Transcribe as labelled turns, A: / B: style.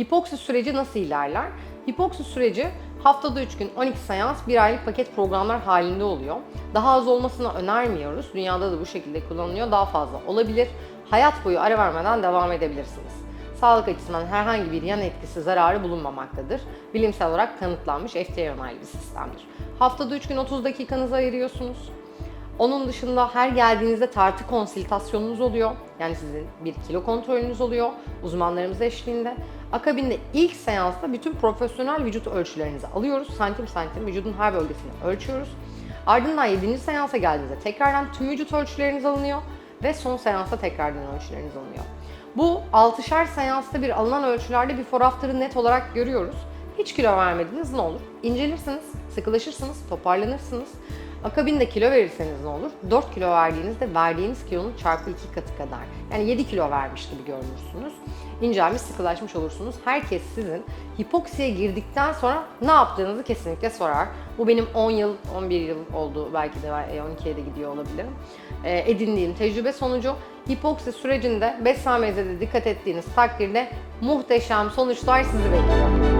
A: Hipoksi süreci nasıl ilerler? Hipoksi süreci haftada 3 gün 12 seans bir aylık paket programlar halinde oluyor. Daha az olmasını önermiyoruz. Dünyada da bu şekilde kullanılıyor. Daha fazla olabilir. Hayat boyu ara vermeden devam edebilirsiniz. Sağlık açısından herhangi bir yan etkisi, zararı bulunmamaktadır. Bilimsel olarak kanıtlanmış FDA onaylı bir sistemdir. Haftada 3 gün 30 dakikanızı ayırıyorsunuz. Onun dışında her geldiğinizde tartı konsültasyonunuz oluyor. Yani sizin bir kilo kontrolünüz oluyor uzmanlarımız eşliğinde. Akabinde ilk seansta bütün profesyonel vücut ölçülerinizi alıyoruz. Santim santim vücudun her bölgesini ölçüyoruz. Ardından 7. seansa geldiğinizde tekrardan tüm vücut ölçüleriniz alınıyor ve son seansta tekrardan ölçüleriniz alınıyor. Bu 6'şer seansta bir alınan ölçülerde before after'ı net olarak görüyoruz. Hiç kilo vermediniz ne olur? İncelirsiniz, sıkılaşırsınız, toparlanırsınız. Akabinde kilo verirseniz ne olur? 4 kilo verdiğinizde verdiğiniz kilonun çarpı 2 katı kadar. Yani 7 kilo vermiş gibi görünürsünüz. İncelmiş, sıkılaşmış olursunuz. Herkes sizin hipoksiye girdikten sonra ne yaptığınızı kesinlikle sorar. Bu benim 10 yıl, 11 yıl oldu belki de 12'ye de gidiyor olabilirim. Ee, edindiğim tecrübe sonucu hipoksi sürecinde beslenmenize de dikkat ettiğiniz takdirde muhteşem sonuçlar sizi bekliyor.